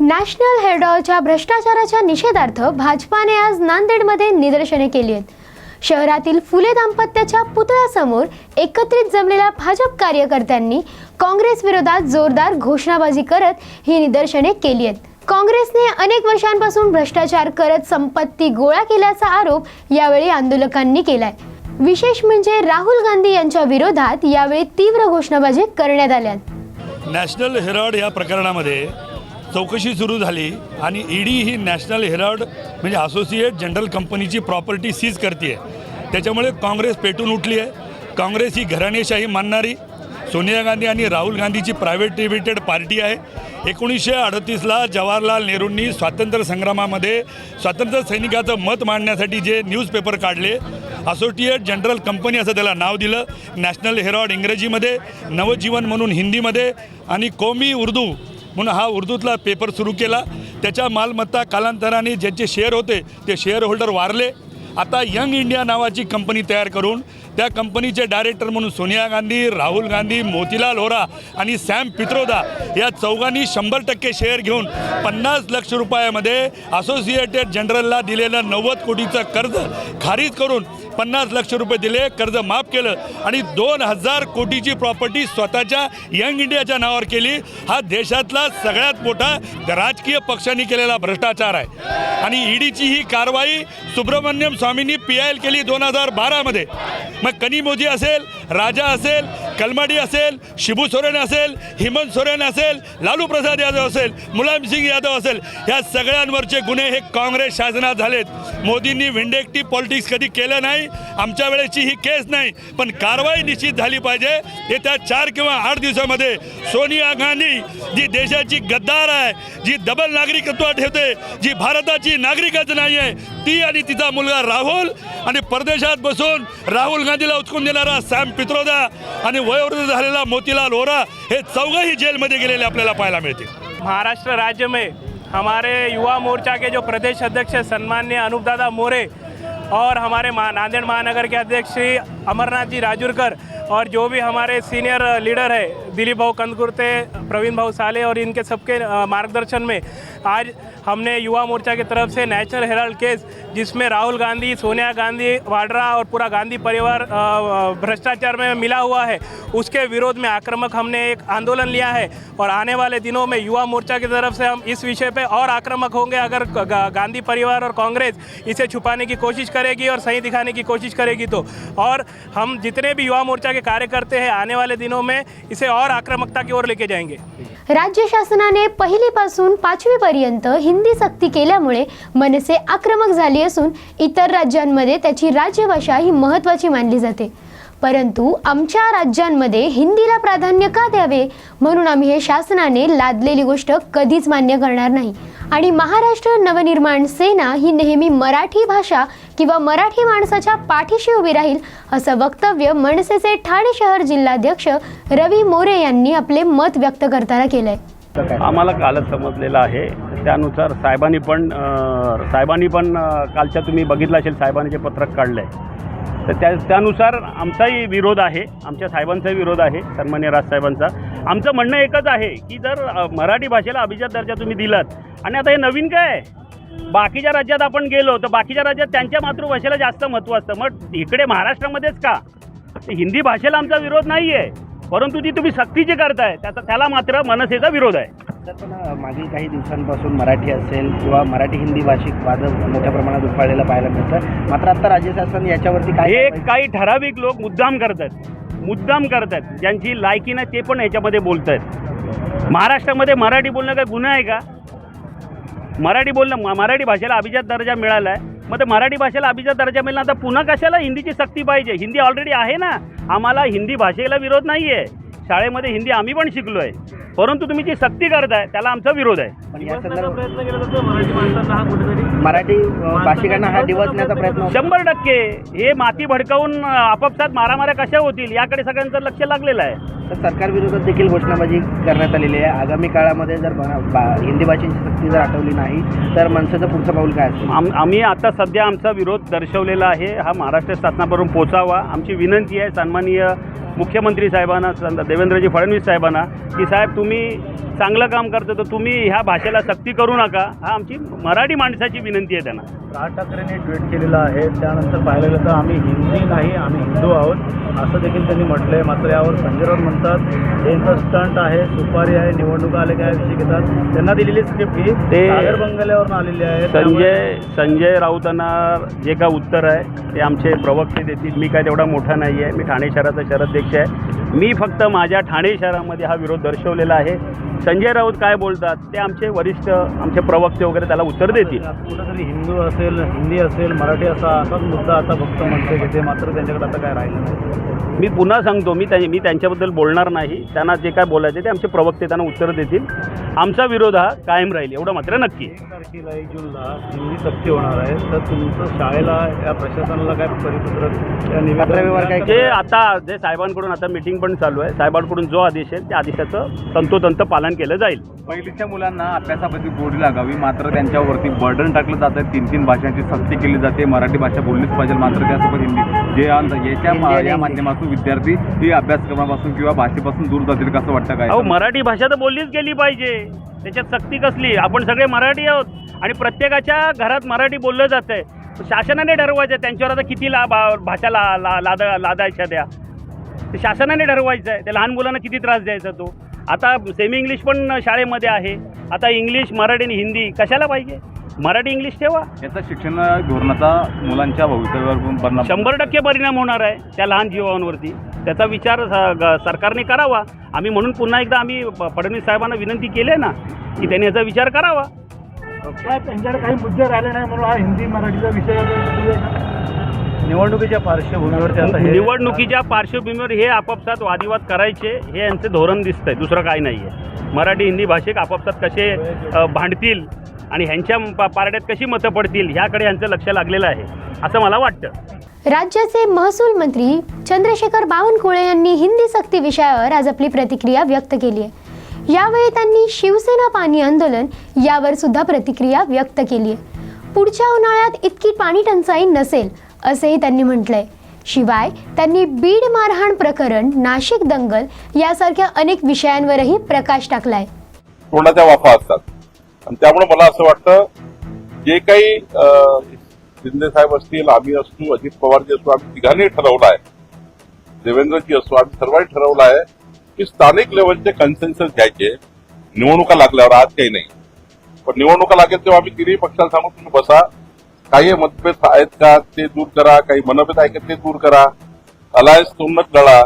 National हेरडॉलच्या भ्रष्टाचाराच्या निषेधार्थ भाजपाने आज नांदेडमध्ये निदर्शने केली आहेत. शहरातील फुले दाम्पत्याच्या पुतळ्यासमोर एकत्रित जमलेल्या भाजप कार्यकर्त्यांनी काँग्रेस विरोधात जोरदार घोषणाबाजी करत ही निदर्शने केली आहेत. काँग्रेसने अनेक वर्षांपासून भ्रष्टाचार करत संपत्ती गोळा केल्याचा आरोप यावेळी आंदोलकांनी केलाय. विशेष म्हणजे राहुल गांधी यांच्या विरोधात यावेळी तीव्र घोषणाबाजी करण्यात आल्या नॅशनल हेराल्ड या प्रकरणामध्ये चौकशी सुरू झाली आणि ईडी ही नॅशनल हेराल्ड म्हणजे associate general company property seize करते त्याच्यामुळे काँग्रेस पेटून उठली आहे. काँग्रेस ही घराणेशाही मानणारी सोनिया गांधी आणि राहुल गांधीची प्रायव्हेट लिमिटेड पार्टी आहे. एकोणीसशे अडतीसला जवाहरलाल नेहरूंनी स्वातंत्र्य संग्रामामध्ये स्वातंत्र्य सैनिकाचं मत मांडण्यासाठी जे न्यूजपेपर काढले असोसिएट जनरल कंपनी असं त्याला नाव दिलं नॅशनल हेरॉड इंग्रजीमध्ये नवजीवन म्हणून हिंदीमध्ये आणि कौमी उर्दू म्हणून हा उर्दूतला पेपर सुरू केला. त्याच्या मालमत्ता कालांतराने ज्यांचे शेअर होते ते शेअर होल्डर वारले. आता यंग इंडिया नावाची कंपनी तयार करून त्या कंपनीचे डायरेक्टर म्हणून सोनिया गांधी राहुल गांधी मोतीलाल होरा आणि सॅम पित्रोदा या चौघांनी शंभर टक्के शेअर घेऊन पन्नास लक्ष रुपयामध्ये असोसिएटेड जनरलला दिलेलं नव्वद कोटीचं कर्ज खारीज करून पन्नास लक्ष रुपये दिले कर्ज माफ केलं आणि दोन हजार कोटीची प्रॉपर्टी स्वतःच्या यंग इंडियाच्या नावावर केली. हा देशातला सगळ्यात मोठा राजकीय पक्षांनी केलेला भ्रष्टाचार आहे. आणि ईडीची ही कारवाई सुब्रमण्यम स्वामींनी पी आय एल केली दोन हजार बारामध्ये. मग कनी मोदी असेल राजा असेल कलमाडी असेल शिबू सोरेन असेल हेमंत सोरेन असेल लालू प्रसाद यादव असेल मुलायम सिंग यादव असेल ह्या सगळ्यांवरचे गुन्हे हे काँग्रेस शासनात झालेत. मोदींनी विंडेक्टी पॉलिटिक्स कधी केलं नाही आमच्या वेळेची ही केस नाही पण कारवाई निश्चित झाली पाहिजे. येत्या चार किंवा आठ दिवसामध्ये सोनिया गांधी जी देशाची गद्दार आहे जी डबल नागरिकत्व ठेवते जी भारताची नागरिकच नाही आहे ती आणि तिचा मुलगा राहुल आणि परदेशात बसून राहुल गांधीला उचकून देणारा सॅम पित्रोदा आणि वयोवृद्ध झालेला मोतीलाल ओरा हे चौघही जेलमध्ये गेलेले आपल्याला पाहायला मिळते महाराष्ट्र राज्य में हमारे युवा मोर्चा के जो प्रदेश अध्यक्ष सन्मान्य अनूप दादा मोरे और हमारे नांदेड़ महानगर के अध्यक्ष श्री अमरनाथ जी राजूरकर और जो भी हमारे सीनियर लीडर है दिलीप भाऊ कंदकुर्ते प्रवीण भाऊ साले और इनके सबके मार्गदर्शन में आज हमने युवा मोर्चा की तरफ़ से नेचुरल हेराल्ड केस, जिसमें राहुल गांधी, सोनिया गांधी, वाड्रा और पूरा गांधी परिवार भ्रष्टाचार में मिला हुआ है, उसके विरोध में आक्रामक हमने एक आंदोलन लिया है और आने वाले दिनों में युवा मोर्चा की तरफ़ से हम इस विषय पर और आक्रामक होंगे अगर गांधी परिवार और कांग्रेस इसे छुपाने की कोशिश करेगी और सही दिखाने की कोशिश करेगी तो। और हम जितने भी युवा मोर्चा के कार्यकर्ते हैं, आने वाले दिनों में इसे और आक्रामकता की ओर लेके जाएँगे। राज्य शासना ने शासनाने पहिलीपासून पाचवीपर्यंत हिंदी सक्ती केल्यामुळे मनसे आक्रमक झाली असून इतर राज्यांमध्ये त्याची राज्यभाषा ही महत्त्वाची मानली जाते. परंतु आमच्या राज्यांमध्ये हिंदीला प्राधान्य का द्यावे? म्हणून आम्ही हे शासनाने लादलेली गोष्ट कधीच मान्य करणार नाही. आणि महाराष्ट्र नवनिर्माण सेना ही नेहमी मराठी भाषा किंवा मराठी माणसाच्या पाठीशी उभी राहील असं वक्तव्य मनसेचे ठाणे शहर जिल्हाध्यक्ष रवी मोरे यांनी आपले मत व्यक्त करताना केलंय. आम्हाला कालच समजलेलं आहे. त्यानुसार साहेबांनी पण साहेबांनी पण कालच्या तुम्ही बघितलं असेल साहेबांनी जे पत्रक काढलं आहे तर त्या त्यानुसार आमचाही विरोध आहे आमच्या साहेबांचाही विरोध आहे सन्मान्य राजसाहेबांचा आमचं म्हणणं एकच आहे की जर मराठी भाषेला अभिजात दर्जा तुम्ही दिलात आणि आता हे नवीन काय? आहे? बाकीच्या राज्यात आपण गेलो तर बाकीच्या राज्यात त्यांच्या मातृभाषेला जास्त महत्त्व असतं. मग इकडे महाराष्ट्रामध्येच का? हिंदी भाषेला आमचा विरोध नाही आहे परंतु ती तुम्ही सक्तीची करताय त्याचा त्याला मात्र मनसेचा विरोध आहे. पण मागील काही दिवसांपासून मराठी असेल किंवा मराठी हिंदी भाषिक वाद मोठ्या प्रमाणात उफाळलेला पाहायला मिळतं. मात्र आता राज्य शासन याच्यावरती काय कारवाई- काही ठराविक लोक मुद्दाम करतात. मुद्दाम करतात. ज्यांची लायकी नाही ते पण ह्याच्यामध्ये बोलत आहेत महाराष्ट्रामध्ये मराठी बोलणं काय गुन्हा आहे का? मराठी बोलणं मराठी भाषेला अभिजात दर्जा मिळाला आहे मग ते मराठी भाषेला अभिजात दर्जा मिळणार. आता पुन्हा कशाला हिंदीची सक्ती पाहिजे? हिंदी ऑलरेडी आहे ना. आम्हाला हिंदी भाषेला विरोध नाही आहे शाळेमध्ये हिंदी आम्ही पण शिकलो आहे परंतु तुम्ही जी सक्ती करताय त्याला आमचा विरोध आहे. पण या संदर्भात मराठी अ, भाषिकांना हा दिवसण्याचा प्रयत्न होतो. शंभर टक्के. हे माती भडकावून आपापसात मारामाऱ्या कशा होतील याकडे सगळ्यांचं लक्ष लागलेलं आहे. तर सरकार विरोधात देखील घोषणाबाजी करण्यात आलेली आहे. आगामी काळामध्ये जर बा- हिंदी भाषेची सक्ती जर हटवली नाही तर मनसेचं पुढचं पाऊल काय असेल? आम आम्ही आता सध्या आमचा विरोध दर्शवलेला आहे. हा महाराष्ट्र शासनापर्यंत पोचावा. आमची विनंती आहे सन्माननीय मुख्यमंत्री साहेबांना देवेंद्रजी फडणवीस साहेबांना की साहेब तुम्ही चांगलं काम करता तर तुम्ही ह्या भाषेला सक्ती करू नका. हा आमची मराठी माणसाची विनंती आहे त्यांना. राज ठाकरेंनी ट्विट केलेलं आहे. त्यानंतर पाहायला गेलं तर आम्ही हिंदी नाही आम्ही हिंदू आहोत. असं देखील त्यांनी म्हटलं आहे मात्र यावर संजय राऊत म्हणतात हे यांचं स्टंट आहे सुपारी आहे निवडणुका आले काय विषय घेतात. त्यांना दिलेली स्क्रिप्ट ही ते बंगल्यावरून आलेली आहे. संजय संजय राऊतांना जे काय उत्तर आहे ते आमचे प्रवक्ते देतील. मी काय तेवढा मोठा नाही आहे मी ठाणे शहराचा शहराध्यक्ष आहे. मी फक्त माझ्या ठाणे शहरामध्ये हा विरोध दर्शवलेला आहे संजय राऊत काय बोलतात ते आमचे वरिष्ठ आमचे प्रवक्ते वगैरे त्याला उत्तर देतील. कुठंतरी हिंदू असेल हिंदी असेल मराठी असा असाच मुद्दा आता फक्त मनसे घेते मात्र त्यांच्याकडे आता काय राहिलं नाही. मी पुन्हा सांगतो मी त्या मी त्यांच्याबद्दल बोलणार नाही. त्यांना जे काय बोलायचे ते आमचे प्रवक्ते त्यांना उत्तर देतील. आमचा विरोध हा कायम राहील एवढं मात्र नक्की. एक तारखेला एक जूनला हिंदी सक्ती होणार आहे. तर तुमचं शाळेला या प्रशासनाला काय परिपत्रक काय जे आता जे साहेबांकडून आता मिटिंग पण चालू आहे साहेबांकडून जो आदेश आहे त्या आदेशाचं तंतोतंत पालन केलं जाईल. पहिलीच्या मुलांना अभ्यासाप्रती गोडी लागावी मात्र त्यांच्यावरती बर्डन टाकलं जातं तीन तीन भाषांची सक्ती केली जाते. मराठी भाषा बोललीच पाहिजे मात्र त्यासोबत हिंदी. जे याच्या या माध्यमातून विद्यार्थी ही अभ्यासक्रमापासून किंवा भाषेपासून दूर जातील कसं वाटतं काय? अहो मराठी भाषा तर बोललीच गेली पाहिजे. त्याच्यात सक्ती कसली? आपण सगळे मराठी आहोत. आणि प्रत्येकाच्या घरात मराठी बोललं जातं आहे शासनाने ठरवायचं आहे. त्यांच्यावर आता किती ला भाषा ला ला लादा लादायच्या त्या. ते शासनाने ठरवायचं आहे. त्या लहान मुलांना किती त्रास द्यायचा तो? आता सेमी इंग्लिश पण शाळेमध्ये आहे. आता इंग्लिश मराठी आणि हिंदी कशाला पाहिजे? मराठी इंग्लिश ठेवा. याचा शिक्षण धोरणाचा मुलांच्या भवितव्यावर परिणाम शंभर टक्के परिणाम होणार आहे त्या लहान जीवांवरती. त्याचा विचार सरकारने करावा. आम्ही म्हणून पुन्हा एकदा आम्ही फडणवीस साहेबांना विनंती केली आहे ना की त्यांनी याचा विचार करावा. त्यांच्याकडे काही मुद्दे राहिले नाही म्हणून हा हिंदी मराठीचा विषय निवडणुकीच्या आता हे निवडणुकीच्या पार्श्वभूमीवर हे आपापसात वादिवाद करायचे हे यांचं धोरण दिसतंय दुसरं काही नाही आहे मराठी हिंदी भाषिक आपापसात कसे भांडतील आणि ह्यांच्या पा- पारड्यात कशी मतं पडतील ह्याकडे यांचं लक्ष लागलेलं आहे असं मला वाटतं. राज्याचे महसूल मंत्री चंद्रशेखर बावनकुळे यांनी हिंदी सक्ती विषयावर आज आपली प्रतिक्रिया व्यक्त केली आहे. यावेळी त्यांनी शिवसेना पाणी आंदोलन यावर सुद्धा प्रतिक्रिया व्यक्त केली आहे. पुढच्या उन्हाळ्यात इतकी पाणी टंचाई नसेल असंही त्यांनी म्हटलंय. शिवाय त्यांनी बीड मारहाण प्रकरण नाशिक दंगल यासारख्या अनेक विषयांवरही प्रकाश टाकलाय. तोंडाच्या वाफा असतात. आणि त्यामुळे मला असं वाटतं जे काही शिंदे साहेब असतील आम्ही असू अजित पवारजी असू आम्ही तिघांनी ठरवलं आहे देवेंद्रजी असू आम्ही सर्वांनी ठरवलं आहे की स्थानिक लेवलचे कन्सेन्सस घ्यायचे. निवडणुका लागल्यावर आज काही नाही. पण निवडणुका लागेल तेव्हा आम्ही तिन्ही पक्षाला सांगू तुम्ही बसा. काही मतभेद आहेत का? ते दूर करा. काही मनभेद आहे का? ते दूर करा. अलायन्स तोंडच लढा.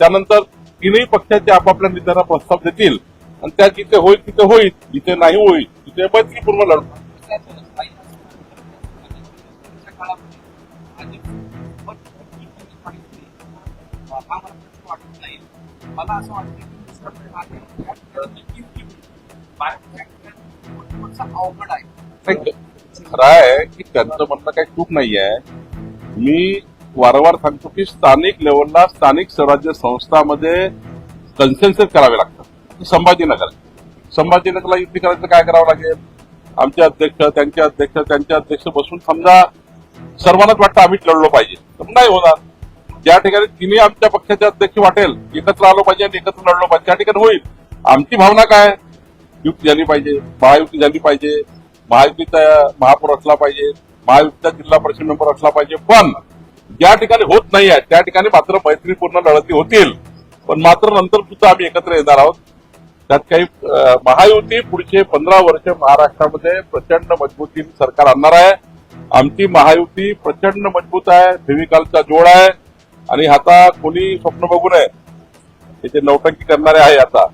त्यानंतर तिन्ही पक्षाचे आपापल्या नेत्यांना प्रस्ताव देतील. आणि त्या जिथे होईल तिथे होईल. जिथे नाही होईल तिथे मैत्रीपूर्ण लढतो. मला असं वाटतं अवघड आहे खरं आहे की त्यांचं म्हणणं काही चूक नाही आहे मी वारंवार सांगतो की स्थानिक लेवलला स्थानिक स्वराज्य संस्थामध्ये कन्सेन्सेस करावे लागतात. संभाजीनगर. संभाजीनगरला युती करायचं काय करावं लागेल? आमचे अध्यक्ष त्यांचे अध्यक्ष त्यांचे अध्यक्ष बसून समजा सर्वांनाच वाटतं आम्हीच लढलो पाहिजे. तर नाही होणार. ज्या ठिकाणी तिन्ही आमच्या पक्षाचे अध्यक्ष वाटेल एकत्र आलो पाहिजे आणि एकत्र लढलो पाहिजे त्या ठिकाणी होईल. आमची भावना काय? युती झाली पाहिजे महायुती झाली पाहिजे. महायुतीचा महापौर असला पाहिजे महायुतीचा जिल्हा परिषद मेंबर असला पाहिजे. पण ज्या ठिकाणी होत नाही आहे त्या ठिकाणी मात्र मैत्रीपूर्ण लढती होतील. पण मात्र नंतर सुद्धा आम्ही एकत्र येणार आहोत. त्यात काही महायुती पुढचे पंधरा वर्ष महाराष्ट्रामध्ये प्रचंड मजबूतीने सरकार आणणार आहे. आमची महायुती प्रचंड मजबूत आहे फेविकालचा जोड आहे. आणि आता कोणी स्वप्न बघू नये. हे जे नौटंकी करणारे आहे आता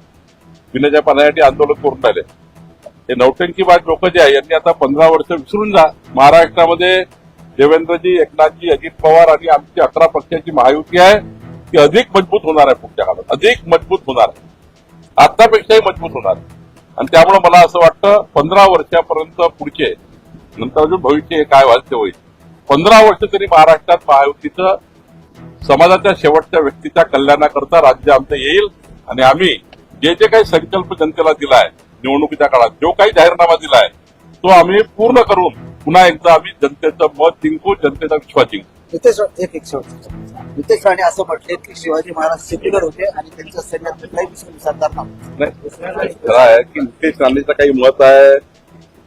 पिण्याच्या पाण्यासाठी आंदोलन करून राहिले. हे नौटंकीबाज लोक जे आहे यांनी आता पंधरा वर्ष विसरून जा. महाराष्ट्रामध्ये देवेंद्रजी एकनाथजी अजित पवार आणि आमची अकरा पक्षाची महायुती आहे ती अधिक मजबूत होणार आहे पुढच्या काळात. अधिक मजबूत होणार आहे. आतापेक्षाही मजबूत होणार आहे. आणि त्यामुळे मला असं वाटतं पंधरा वर्षापर्यंत पुढचे नंतर अजून भविष्य हे काय व्हायचं ते होईल. पंधरा वर्ष तरी महाराष्ट्रात महायुतीचं समाजाच्या शेवटच्या व्यक्तीच्या कल्याणाकरता राज्य आमचं येईल. आणि आम्ही जे जे काही संकल्प जनतेला दिलाय निवडणुकीच्या काळात जो काही जाहीरनामा दिलाय तो आम्ही पूर्ण करून पुन्हा एकदा आम्ही जनतेचं मत जिंकू जनतेचा विश्वास जिंकू. इथे एक एक नितेश राणे असं म्हटले की शिवाजी महाराज सेक्युलर होते आणि त्यांच्या सैन्यात कुठलाही मुस्लिम सरदार नव्हतं. नाही खरं आहे की नितेश राणेचं काही मत आहे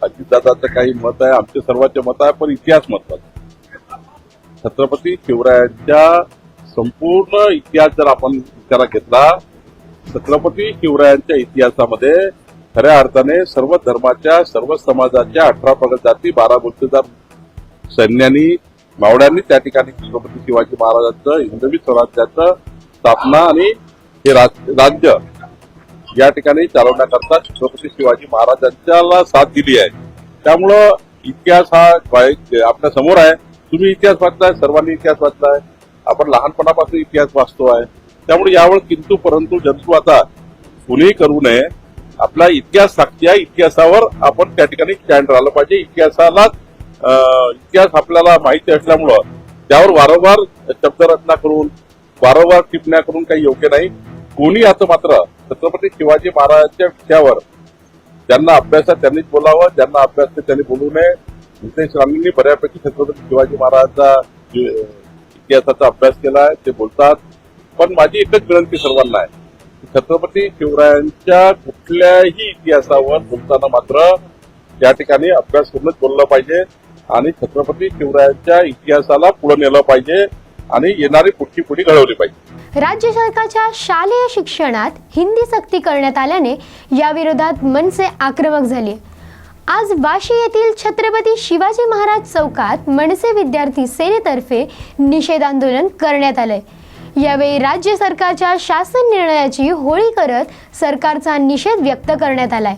अजितदादाचं काही मत आहे आमचे सर्वांचे मत आहे पण इतिहास महत्त्वाचा छत्रपती शिवरायांच्या संपूर्ण इतिहास जर आपण विचारात घेतला छत्रपती शिवरायांच्या इतिहासामध्ये खऱ्या अर्थाने सर्व धर्माच्या सर्व समाजाच्या अठरा प्रगत जाती बारा गुप्तदार सैन्यांनी मावळ्यांनी त्या ठिकाणी छत्रपती शिवाजी महाराजांचं हिंदवी स्वराज्याचं स्थापना आणि हे राज- राज्य या ठिकाणी चालवण्याकरता छत्रपती शिवाजी महाराजांच्याला साथ दिली आहे. त्यामुळं इतिहास हा आपल्यासमोर आहे. तुम्ही इतिहास वाचलाय सर्वांनी इतिहास वाचलाय. आपण लहानपणापासून इतिहास वाचतो आहे. त्यामुळे यावर किंतू परंतु जंतू आता कुणीही करू नये. आपला इतिहास साक्षी आहे इतिहासावर आपण त्या ठिकाणी स्टँड राहिलं पाहिजे. इतिहासाला इतिहास आपल्याला माहिती असल्यामुळं त्यावर वारंवार शब्दरचना करून वारंवार टिप्पण्या करून काही योग्य नाही. कोणी असं मात्र छत्रपती शिवाजी महाराजांच्या विषयावर ज्यांना अभ्यास आहे त्यांनीच बोलावं. ज्यांना अभ्यास आहे त्यांनी बोलू नये. नितेश राणेंनी बऱ्यापैकी छत्रपती शिवाजी महाराजांचा इतिहासाचा अभ्यास केला आहे ते बोलतात. पण माझी एकच विनंती सर्वांना आहे. छत्रपती शिवरायांच्या कुठल्याही इतिहासावर बोलताना मात्र त्या ठिकाणी अभ्यास करूनच बोललं पाहिजे आणि छत्रपती शिवरायांच्या इतिहासाला पुढे नेलं पाहिजे आणि येणारी पुढची पुढी घडवली पाहिजे. राज्य सरकारच्या शालेय शिक्षणात हिंदी सक्ती करण्यात आल्याने या विरोधात मनसे आक्रमक झाली. आज वाशी येथील छत्रपती शिवाजी महाराज चौकात मनसे विद्यार्थी सेनेतर्फे निषेध आंदोलन करण्यात आलंय. यावेळी राज्य सरकारच्या शासन निर्णयाची होळी करत सरकारचा निषेध व्यक्त करण्यात आलाय.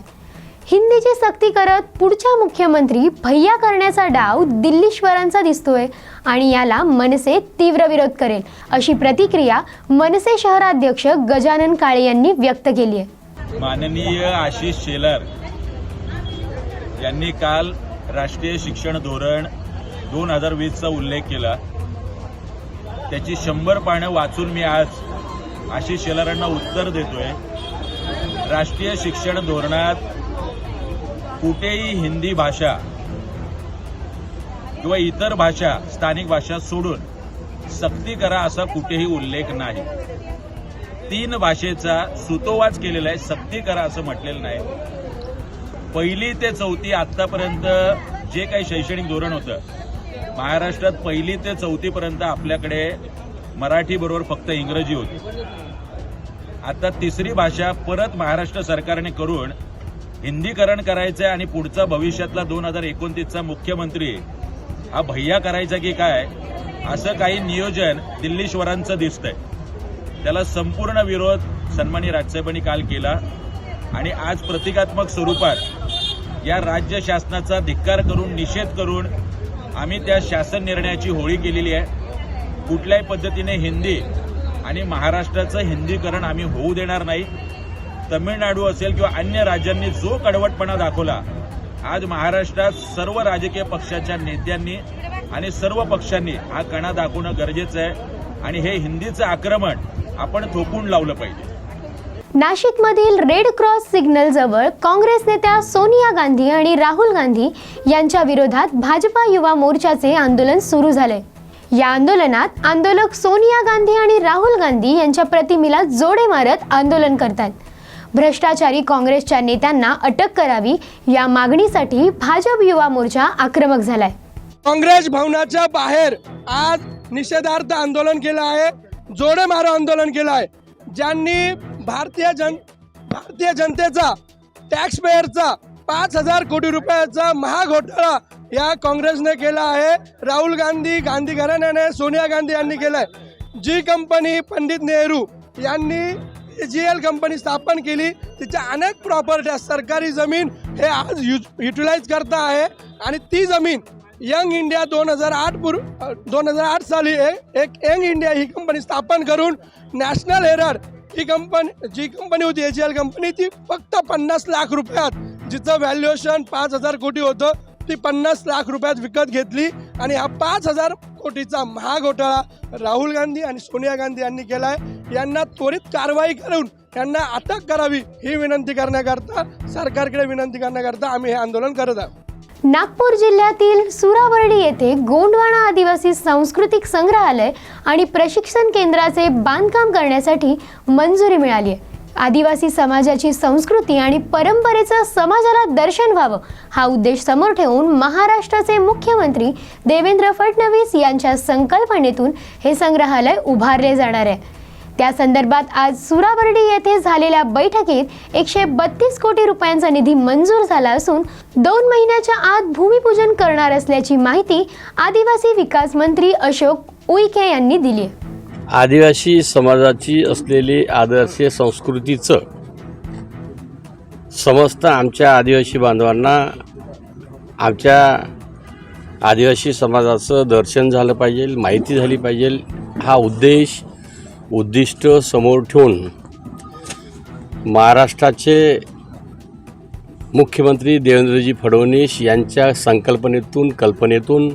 हिंदीची सक्ती करत पुढच्या मुख्यमंत्री भैया करण्याचा डाव दिल्लीश्वरांचा दिसतोय आणि याला मनसे तीव्र विरोध करेल अशी प्रतिक्रिया मनसे शहराध्यक्ष गजानन काळे यांनी व्यक्त केली आहे. माननीय आशिष शेलार यांनी काल राष्ट्रीय शिक्षण धोरण दोन हजार वीसचा उल्लेख केला. त्याची शंभर पानं वाचून मी आज आशिष शेलारांना उत्तर देतोय. राष्ट्रीय शिक्षण धोरणात कुठेही हिंदी भाषा किंवा इतर भाषा स्थानिक भाषा सोडून सक्ती करा असा कुठेही उल्लेख नाही. तीन भाषेचा सुतोवाच केलेला आहे सक्ती करा असं म्हटलेलं नाही. पहिली ते चौथी आतापर्यंत जे काही शैक्षणिक धोरण होतं महाराष्ट्रात पहिली ते चौथीपर्यंत आपल्याकडे मराठीबरोबर फक्त इंग्रजी होती. आता तिसरी भाषा परत महाराष्ट्र सरकारने करून हिंदीकरण करायचं आणि पुढचा भविष्यातला दोन हजार एकोणतीसचा मुख्यमंत्री हा भैया करायचा की काय असं काही नियोजन दिल्लीश्वरांचं दिसतंय. त्याला संपूर्ण विरोध सन्मानी राजसाहेबांनी काल केला आणि आज प्रतिकात्मक स्वरूपात या राज्य शासनाचा धिक्कार करून निषेध करून आम्ही त्या शासन निर्णयाची होळी केलेली आहे. कुठल्याही पद्धतीने हिंदी आणि महाराष्ट्राचं हिंदीकरण आम्ही होऊ देणार नाही. तमिळनाडू असेल किंवा अन्य राज्यांनी जो कडवटपणा दाखवला आज महाराष्ट्रात सर्व राजकीय पक्षाच्या नेत्यांनी आणि सर्व पक्षांनी हा कणा दाखवणं गरजेचं आहे. आणि हे हिंदीचं आक्रमण आपण थोपून लावलं पाहिजे. नाशिकमधील रेड क्रॉस सिग्नल जवळ काँग्रेस नेत्या सोनिया गांधी आणि राहुल गांधी यांच्या विरोधात भाजपा युवा मोर्चाचे आंदोलन सुरू झाले. या आंदोलनात आंदोलक सोनिया गांधी आणि राहुल गांधी यांच्या प्रतिमेला जोडे मारत आंदोलन करतात. भ्रष्टाचारी काँग्रेसच्या नेत्यांना अटक करावी या मागणीसाठी भाजप युवा मोर्चा आक्रमक झालाय. काँग्रेस भवनाच्या बाहेर आज निषेधार्थ आंदोलन केलं आहे जोडे मारो आंदोलन केलं आहे. ज्यांनी भारतीय जन भारतीय जनतेचा टॅक्स पेयरचा पाच हजार कोटी रुपयाचा महाघोटाळा या काँग्रेसने केला आहे. राहुल गांधी गांधी घराण्याने सोनिया गांधी यांनी केलं आहे जी कंपनी पंडित नेहरू यांनी जी एल कंपनी स्थापन केली तिच्या अनेक प्रॉपर्ट्या सरकारी जमीन हे आज युटिलाइज करता आहे. आणि ती जमीन यंग इंडिया दोन हजार आठ पूर्व दोन हजार आठ साली एक एक यंग इंडिया ही कंपनी स्थापन करून नॅशनल हेराल्ड ही कंपनी जी कंपनी होती एच एल कंपनी ती फक्त पन्नास लाख रुपयात. जिचं व्हॅल्युएशन पाच हजार कोटी होतं ती पन्नास लाख रुपयात विकत घेतली आणि हा पाच हजार कोटीचा महाघोटाळा राहुल गांधी आणि सोनिया गांधी यांनी केला आहे यांना त्वरित कारवाई करून यांना अटक करावी ही विनंती करण्याकरता सरकारकडे विनंती करण्याकरता आम्ही हे आंदोलन करत आहोत. नागपूर जिल्ह्यातील सुरावर्डी येथे गोंडवाना आदिवासी सांस्कृतिक संग्रहालय आणि प्रशिक्षण केंद्राचे बांधकाम करण्यासाठी मंजुरी मिळाली आहे. आदिवासी समाजाची संस्कृती आणि परंपरेचं समाजाला दर्शन व्हावं हा उद्देश समोर ठेवून महाराष्ट्राचे मुख्यमंत्री देवेंद्र फडणवीस यांच्या संकल्पनेतून हे संग्रहालय उभारले जाणार आहे. त्या संदर्भात आज सुरावर्डी येथे झालेल्या बैठकीत एकशे बत्तीस कोटी रुपयांचा निधी मंजूर झाला असून दोन महिन्याच्या आत भूमिपूजन करणार असल्याची माहिती आदिवासी विकास मंत्री अशोक उईके यांनी दिली आदिवासी समाजाची असलेली आदर्श संस्कृतीचं समस्त आमच्या आदिवासी बांधवांना आमच्या आदिवासी समाजाचं दर्शन झालं पाहिजे माहिती झाली पाहिजे. हा उद्देश उद्दिष्ट समोर ठेवून महाराष्ट्राचे मुख्यमंत्री देवेंद्रजी फडणवीस यांच्या संकल्पनेतून कल्पनेतून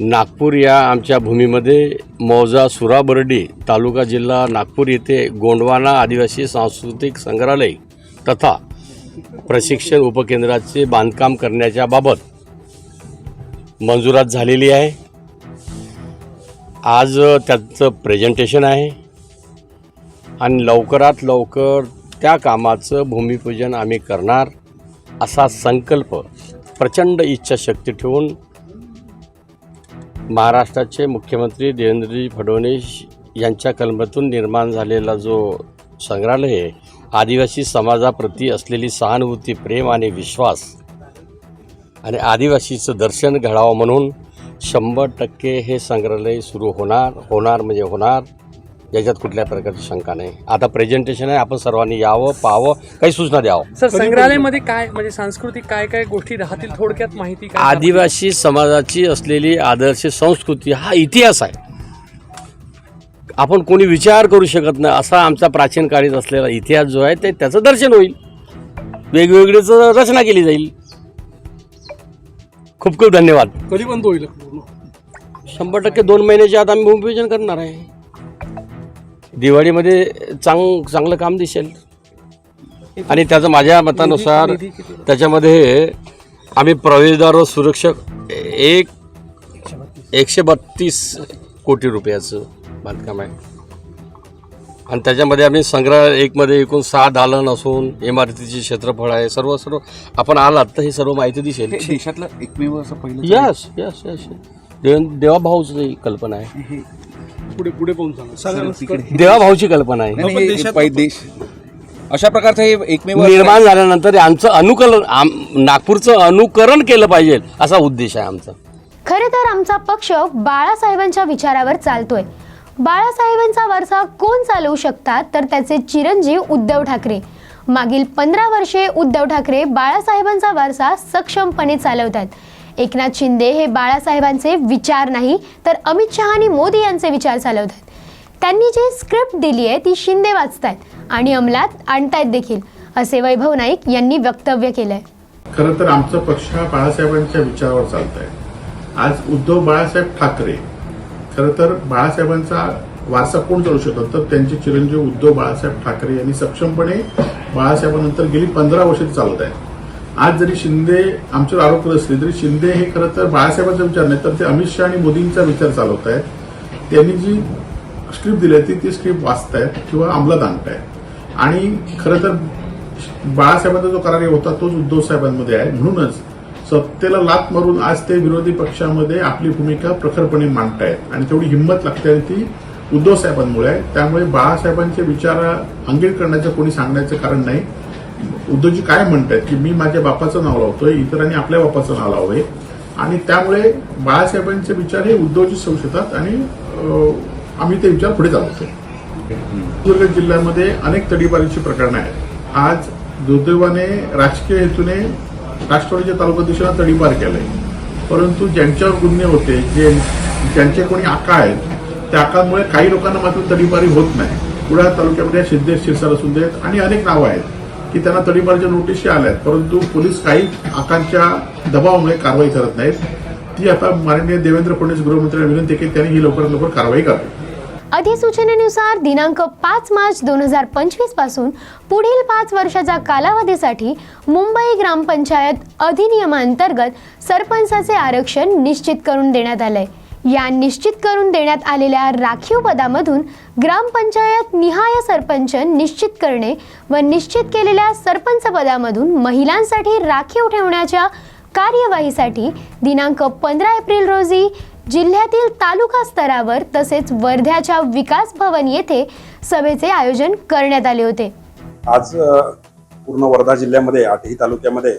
नागपूर या आमच्या भूमीमध्ये मौजा सुराबर्डी तालुका जिल्हा नागपूर येथे गोंडवाना आदिवासी सांस्कृतिक संग्रहालय तथा प्रशिक्षण उपकेंद्राचे बांधकाम करण्याच्या बाबत मंजुरात झालेली आहे. आज त्याचं प्रेझेंटेशन आहे. आणि लवकरात लवकर त्या कामाचं भूमिपूजन आम्ही करणार असा संकल्प प्रचंड इच्छाशक्ती ठेवून महाराष्ट्राचे मुख्यमंत्री देवेंद्रजी फडणवीस यांच्या कलमातून निर्माण झालेला जो संग्रहालय आहे आदिवासी समाजाप्रती असलेली सहानुभूती प्रेम आणि विश्वास आणि आदिवासीचं दर्शन घडावं म्हणून शंभर टक्के हे संग्रहालय सुरू होणार होणार म्हणजे होणार. याच्यात कुठल्या प्रकारची शंका नाही. आता प्रेझेंटेशन आहे आपण सर्वांनी यावं पाहावं काही सूचना द्यावं. सर संग्रहालयामध्ये काय म्हणजे सांस्कृतिक काय काय गोष्टी राहतील? थोडक्यात माहिती काय आदिवासी समाजाची असलेली आदर्श संस्कृती हा इतिहास आहे. आपण कोणी विचार करू शकत नाही असा आमचा प्राचीन काळीत असलेला इतिहास जो आहे ते त्याचं दर्शन होईल. वेगवेगळीच रचना केली जाईल. खूप खूप धन्यवाद. कधी बंद होईल शंभर टक्के दोन महिन्याच्या आत आम्ही भूमिपूजन करणार आहे. दिवाळीमध्ये चांग चांगलं काम दिसेल. आणि त्याचं माझ्या मतानुसार? त्याच्यामध्ये आम्ही प्रवेशद्वार व सुरक्षक एक एकशे बत्तीस कोटी रुपयाचं बांधकाम आहे. आणि त्याच्यामध्ये आम्ही संग्रह एकमध्ये एकूण सहा दालन असून इमारतीचे क्षेत्रफळ आहे सर्व सर्व. आपण आलात तर ही सर्व माहिती दिसेल. देशातलं एकमेव असं पहिलं यस यस यस देव देवाभाऊची ही कल्पना आहे. पुढे पुढे पाहून सांगा. तिकडे देवाभाऊची कल्पना आहे. हे देश अशा प्रकारचं हे एकमेव निर्माण झाल्यानंतर आमचं अनुकरण नागपूरचं अनुकरण केलं पाहिजे असा उद्देश आहे आमचा. खरं तर आमचा पक्ष बाळासाहेबांच्या विचारावर चालतोय. बाळासाहेबांचा वारसा कोण चालवू शकतात? तर त्याचे चिरंजीव उद्धव ठाकरे. मागील पंधरा वर्षे उद्धव ठाकरे बाळासाहेबांचा वारसा सक्षमपणे चालवतात. एकनाथ शिंदे हे बाळासाहेबांचे विचार नाही तर अमित शहा आणि मोदी यांचे विचार चालवतात. त्यांनी जी स्क्रिप्ट दिली आहे ती शिंदे वाचतायत आणि अंमलात आणतायत देखील असे वैभव नाईक यांनी वक्तव्य केलंय. खरं तर आमचा पक्ष हा बाळासाहेबांच्या विचारावर चालत आहे आज उद्धव बाळासाहेब ठाकरे खरं तर बाळासाहेबांचा वारसा कोण चालू शकतो? तर त्यांचे चिरंजीव उद्धव बाळासाहेब ठाकरे यांनी सक्षमपणे बाळासाहेबांनंतर गेली पंधरा वर्ष चालत आहे आज जरी शिंदे आमच्यावर आरोप करत असले तरी शिंदे हे खरं तर बाळासाहेबांचा विचार नाही तर ते अमित शहा आणि मोदींचा विचार चालवत आहेत. त्यांनी जी स्क्रिप्ट दिली आहे ती ती स्क्रिप्ट वाचतायत किंवा अंमलात आणतायत आणि खरं तर बाळासाहेबांचा जो करार होता तोच उद्धव साहेबांमध्ये आहे. म्हणूनच सत्तेला लात मारून आज ते विरोधी पक्षामध्ये आपली भूमिका प्रखरपणे मांडतायत. आणि तेवढी हिंमत लागते आणि ती उद्धव साहेबांमुळे आहे. त्यामुळे बाळासाहेबांचे विचार अंगीर करण्याचं कोणी सांगण्याचं कारण नाही. उद्धवजी काय म्हणतायत की मी माझ्या बापाचं नाव लावतोय इतरांनी आपल्या बापाचं नाव लावलंय आणि त्यामुळे बाळासाहेबांचे विचार हे उद्धवजी सवू शकतात आणि आम्ही ते विचार पुढे चालवतोय सिंधुदुर्ग जिल्ह्यामध्ये अनेक तडीपारीची प्रकरणं आहेत. आज दुर्दैवाने राजकीय हेतूने राष्ट्रवादीच्या तालुकाध्यक्षांना तडीपार केलंय. परंतु ज्यांच्यावर गुन्हे होते जे ज्यांचे कोणी आका आहेत त्या आकांमुळे काही लोकांना मात्र तडीपारी होत नाही. कुडाळ तालुक्यामध्ये सिद्धेश शिरसार असून देत आणि अनेक नावं आहेत की त्यांना तडीपारीच्या नोटीशी आल्या आहेत परंतु पोलीस काही आकांच्या दबावामुळे कारवाई करत नाहीत. ती आता माननीय देवेंद्र फडणवीस गृहमंत्र्यांना विनंती केली त्यांनी ही लवकरात लवकर कारवाई करावी. अधिसूचनेनुसार दिनांक पाच मार्च दोन हजार पंचवीसपासून पुढील पाच वर्षाच्या कालावधीसाठी मुंबई ग्रामपंचायत अधिनियमांतर्गत सरपंचाचे आरक्षण निश्चित करून देण्यात आलंय. या निश्चित करून देण्यात आलेल्या राखीव पदामधून ग्रामपंचायत निहाय सरपंच निश्चित करणे व निश्चित केलेल्या सरपंच पदामधून महिलांसाठी राखीव ठेवण्याच्या कार्यवाहीसाठी दिनांक पंधरा एप्रिल रोजी जिल्ह्यातील तालुका स्तरावर तसेच वर्ध्याच्या विकास भवन येथे सभेचे आयोजन करण्यात आले होते. आज पूर्ण वर्धा जिल्ह्यामध्ये आठही तालुक्यामध्ये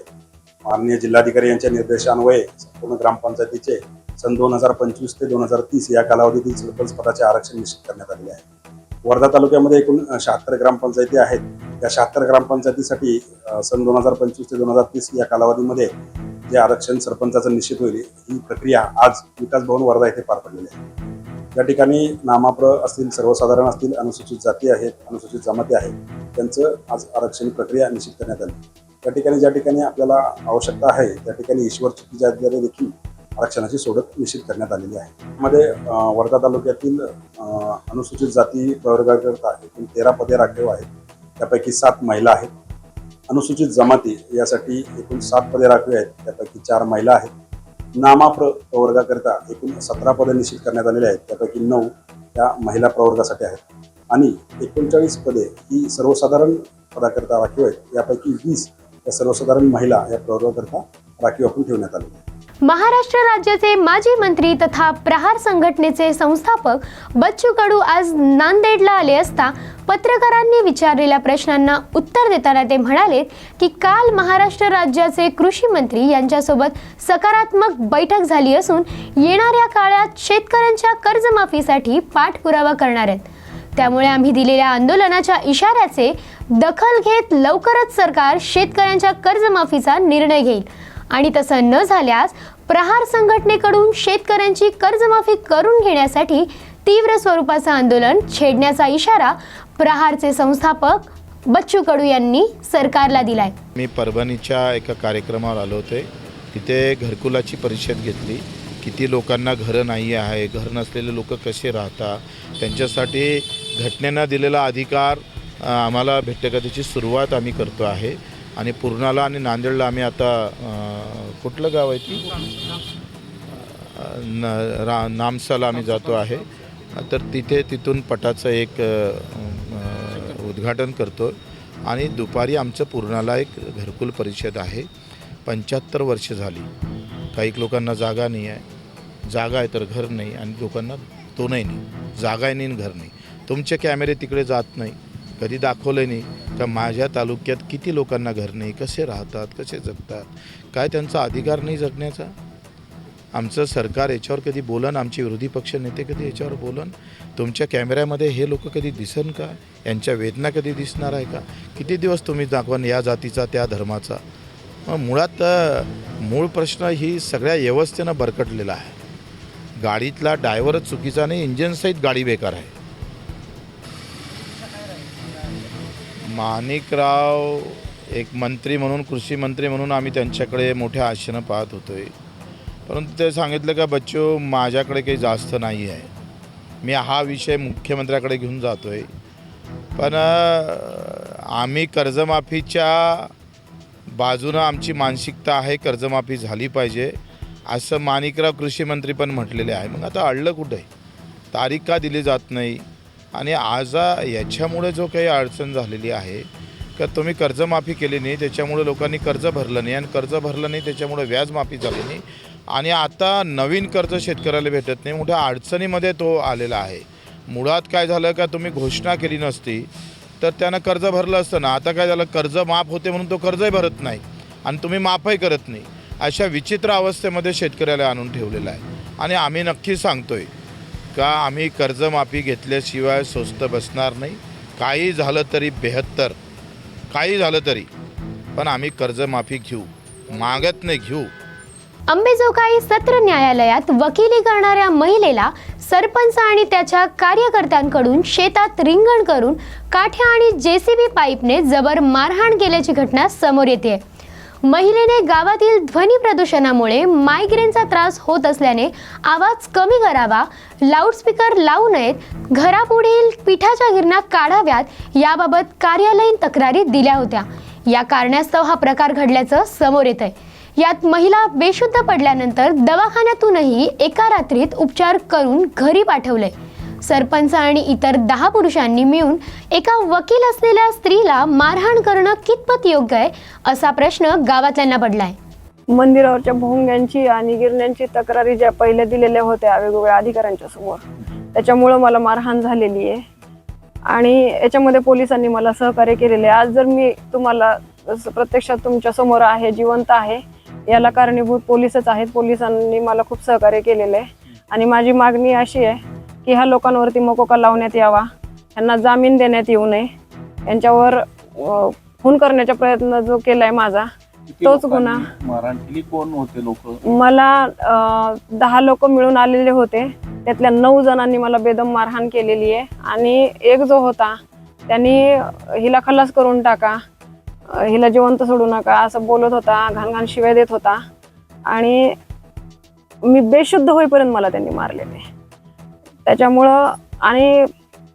माननीय जिल्हाधिकारी यांच्या निर्देशान्वये संपूर्ण ग्रामपंचायतीचे सन दोन हजार पंचवीस ते दोन हजार तीस या कालावधीतील सरपंच पदाचे आरक्षण निश्चित करण्यात आलेले आहे. वर्धा तालुक्यामध्ये एकूण शहात्तर ग्रामपंचायती आहेत. त्या शहात्तर ग्रामपंचायतीसाठी सन दोन हजार पंचवीस ते दोन हजार तीस या कालावधीमध्ये जे आरक्षण सरपंचाचं निश्चित होईल ही प्रक्रिया आज विकास भवन वर्धा येथे पार पडलेली आहे. या ठिकाणी नामाप्र असतील सर्वसाधारण असतील अनुसूचित जाती आहेत अनुसूचित जमाती आहेत त्यांचं आज आरक्षण प्रक्रिया निश्चित करण्यात आली. त्या ठिकाणी ज्या ठिकाणी आपल्याला आवश्यकता आहे त्या ठिकाणी ईश्वर चुकीच्या देखील आरक्षणाची सोडत निश्चित करण्यात आलेली आहे. मध्ये वर्धा तालुक्यातील अनुसूचित जाती प्रवर्गाकरता एकूण तेरा पदे राखीव आहेत. त्यापैकी सात महिला आहेत. अनुसूचित जमाती यासाठी एकूण सात पदे राखीव आहेत. त्यापैकी चार महिला आहेत. नामाप्र प्रवर्गाकरिता एकूण सतरा पदे निश्चित करण्यात आलेली आहेत. त्यापैकी नऊ त्या महिला प्रवर्गासाठी आहेत. आणि एकोणचाळीस पदे ही सर्वसाधारण पदाकरिता राखीव आहेत. यापैकी वीस या सर्वसाधारण महिला या प्रवर्गाकरिता राखीव आपण ठेवण्यात आलेली आहे महाराष्ट्र राज्याचे माजी मंत्री तथा प्रहार संघटनेचे संस्थापक बच्चू कडू आज नांदेडला आले असता पत्रकारांनी विचारलेल्या प्रश्नांना उत्तर देताना ते म्हणाले की काल महाराष्ट्र राज्याचे कृषी मंत्री यांच्यासोबत सकारात्मक बैठक झाली असून येणाऱ्या काळात शेतकऱ्यांच्या कर्जमाफीसाठी पाठपुरावा करणार आहेत. त्यामुळे आम्ही दिलेल्या आंदोलनाच्या इशाऱ्याचे दखल घेत लवकरच सरकार शेतकऱ्यांच्या कर्जमाफीचा निर्णय घेईल. आणि तसं न झाल्यास प्रहार संघटनेकडून शेतकऱ्यांची कर्जमाफी करून घेण्यासाठी तीव्र स्वरूपाचं आंदोलन छेडण्याचा इशारा प्रहारचे संस्थापक बच्चू कडू यांनी सरकारला दिलाय. मी परभणीच्या एका कार्यक्रमावर आलो होते. तिथे घरकुलाची परिषद घेतली. किती लोकांना घरं नाही आहे घर नसलेले लोक कसे राहतात त्यांच्यासाठी घटनेनं दिलेला अधिकार आम्हाला भेटते का त्याची सुरुवात आम्ही करतो आहे. आणि पूर्णाला आणि नांदेडला आम्ही आता कुठलं गाव आहे ती? न रा नामसाला आम्ही जातो आहे. तर तिथे तिथून पटाचं एक उद्घाटन करतो आणि दुपारी आमचं पूर्णाला एक घरकुल परिषद आहे. पंच्याहत्तर वर्ष झाली. काही लोकांना जागा नाही आहे. जागा आहे तर घर नाही आणि लोकांना दोनही नाही जागा आहे नाही घर नाही. तुमचे कॅमेरे तिकडे जात नाही. कधी दाखवलं नाही. तर माझ्या तालुक्यात किती लोकांना घर नाही कसे राहतात कसे जगतात? काय त्यांचा अधिकार नाही जगण्याचा? आमचं सरकार याच्यावर कधी बोलन? आमचे विरोधी पक्ष नेते कधी याच्यावर बोलन? तुमच्या कॅमेऱ्यामध्ये हे लोक कधी दिसन का? यांच्या वेदना कधी दिसणार आहे का? किती दिवस तुम्ही दाखवान या जातीचा त्या धर्माचा? मग मुळात मूळ प्रश्न ही सगळ्या व्यवस्थेनं बरकटलेला आहे. गाडीतला डायव्हरच चुकीचा नाही इंजिनसहित गाडी बेकार आहे. माणिकराव एक मंत्री म्हणून कृषी मंत्री म्हणून आम्ही त्यांच्याकडे मोठ्या आशेनं पाहत होतो आहे परंतु ते सांगितलं का बच्चो माझ्याकडे काही जास्त नाही आहे. मी हा विषय मुख्यमंत्र्याकडे घेऊन जातो आहे पण आम्ही कर्जमाफीच्या बाजूनं आमची मानसिकता आहे कर्जमाफी झाली पाहिजे असं माणिकराव कृषीमंत्री पण म्हटलेले आहे. मग आता अडलं कुठं आहे? तारीख का दिली जात नाही? आणि आज याच्यामुळे जो काही अडचण झालेली आहे का तुम्ही कर्जमाफी केली नाही त्याच्यामुळे लोकांनी कर्ज भरलं नाही आणि कर्ज भरलं नाही त्याच्यामुळे व्याजमाफी झाली नाही आणि आता नवीन कर्ज शेतकऱ्याला भेटत नाही मोठ्या अडचणीमध्ये तो आलेला आहे. मुळात काय झालं का तुम्ही घोषणा केली नसती तर त्यानं कर्ज भरलं असतं ना आता काय झालं कर्ज माफ होते म्हणून तो कर्जही भरत नाही आणि तुम्ही माफही करत नाही अशा विचित्र अवस्थेमध्ये शेतकऱ्याला आणून ठेवलेला आहे. आणि आम्ही नक्की सांगतोय का आम्ही कर्जमाफी घेतल्याशिवाय स्वस्त बसणार नाही? काही झालं तरी बेहत्तर. काही झालं तरी. पण आम्ही कर्जमाफी घेऊ. मागत नाही घेऊ. अंबेजोगाई सत्र न्यायालयात वकिली करणाऱ्या महिलेला सरपंच आणि त्याच्या कार्यकर्त्यांकडून शेतात रिंगण करून काठ्या आणि जेसीबी पाईपने जबर मारहाण केल्याची घटना समोर येते महिलेने गावातील ध्वनी प्रदूषणामुळे मायग्रेनचा त्रास होत असल्याने आवाज कमी करावा लाऊडस्पीकर लावू नयेत घरापुढील पिठाच्या गिरणा काढाव्यात याबाबत कार्यालयीन तक्रारी दिल्या होत्या. या कारणास्तव हा प्रकार घडल्याचं समोर येत आहे यात महिला बेशुद्ध पडल्यानंतर दवाखान्यातूनही एका रात्रीत उपचार करून घरी पाठवलंय. सरपंच आणि इतर दहा पुरुषांनी मिळून एका वकील असलेल्या स्त्रीला मारहाण करणं कितपत योग्य आहे असा प्रश्न गावातल्यांना पडलाय. मंदिरावरच्या भोंग्यांची आणि गिरण्यांची तक्रारी ज्या पहिल्या दिलेल्या होत्या वेगवेगळ्या अधिकाऱ्यांच्या समोर त्याच्यामुळं मला मारहाण झालेली आहे. आणि याच्यामध्ये पोलिसांनी मला सहकार्य केलेले आहे. आज जर मी तुम्हाला प्रत्यक्षात तुमच्यासमोर आहे जिवंत आहे याला कारणीभूत पोलिसच आहेत. पोलिसांनी मला खूप सहकार्य केलेलं आहे. आणि माझी मागणी अशी आहे की ह्या लोकांवरती मकोका लावण्यात यावा. यांना जामीन देण्यात येऊ नये. यांच्यावर खून करण्याचा प्रयत्न जो केलाय माझा तोच गुन्हा. मारहाण केली कोण होते लोक? मला दहा लोक मिळून आलेले होते. त्यातल्या नऊ जणांनी मला बेदम मारहाण केलेली आहे. आणि एक जो होता त्यांनी हिला खलास करून टाका. हिला जिवंत सोडू नका असं बोलत होता घाण घाण शिवाय देत होता. आणि मी बेशुद्ध होईपर्यंत मला त्यांनी मारलेले. त्याच्यामुळं आणि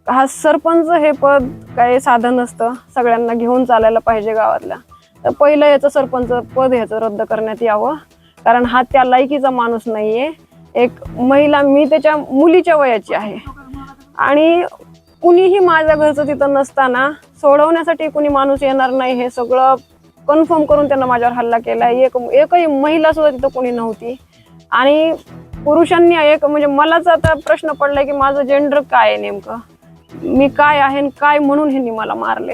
हा सरपंच हे पद काही साधन नसतं. सगळ्यांना घेऊन चालायला पाहिजे गावातल्या. तर पहिलं याचं सरपंच पद ह्याचं रद्द करण्यात यावं. कारण हा त्या लायकीचा माणूस नाहीये. एक महिला मी त्याच्या मुलीच्या वयाची आहे. आणि कुणीही माझ्या घरचं तिथं नसताना सोडवण्यासाठी कुणी माणूस येणार नाही हे सगळं कन्फर्म करून त्यांना माझ्यावर हल्ला केला एक एकही महिला सुद्धा तिथं कोणी नव्हती. आणि पुरुषांनी एक म्हणजे मलाच आता प्रश्न पडलाय की माझं जेंडर काय आहे नेमकं? मी काय आहे काय म्हणून ह्यांनी मला मारले?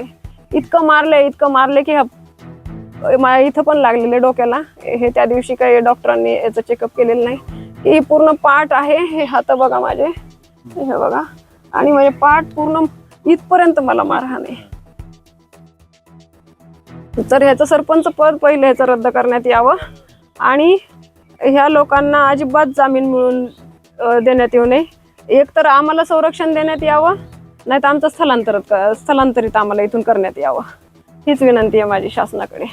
इतकं मारले इतकं मारले की इथं पण लागलेले डोक्याला. हे त्या दिवशी काही डॉक्टरांनी याचं चेकअप केलेलं नाही. की पूर्ण पाठ आहे हे हात बघा माझे. हे बघा. आणि माझे पाठ पूर्ण इथपर्यंत मला मारहाण. आहे तर ह्याचं सरपंच पद पहिलं ह्याचं रद्द करण्यात यावं. आणि ह्या लोकांना अजिबात जामीन मिळून देण्यात येऊ नये. एक तर आम्हाला संरक्षण देण्यात यावं नाही तर आमचं स्थलांतरित स्थलांतरित आम्हाला इथून करण्यात यावं. हीच विनंती आहे माझी शासनाकडे.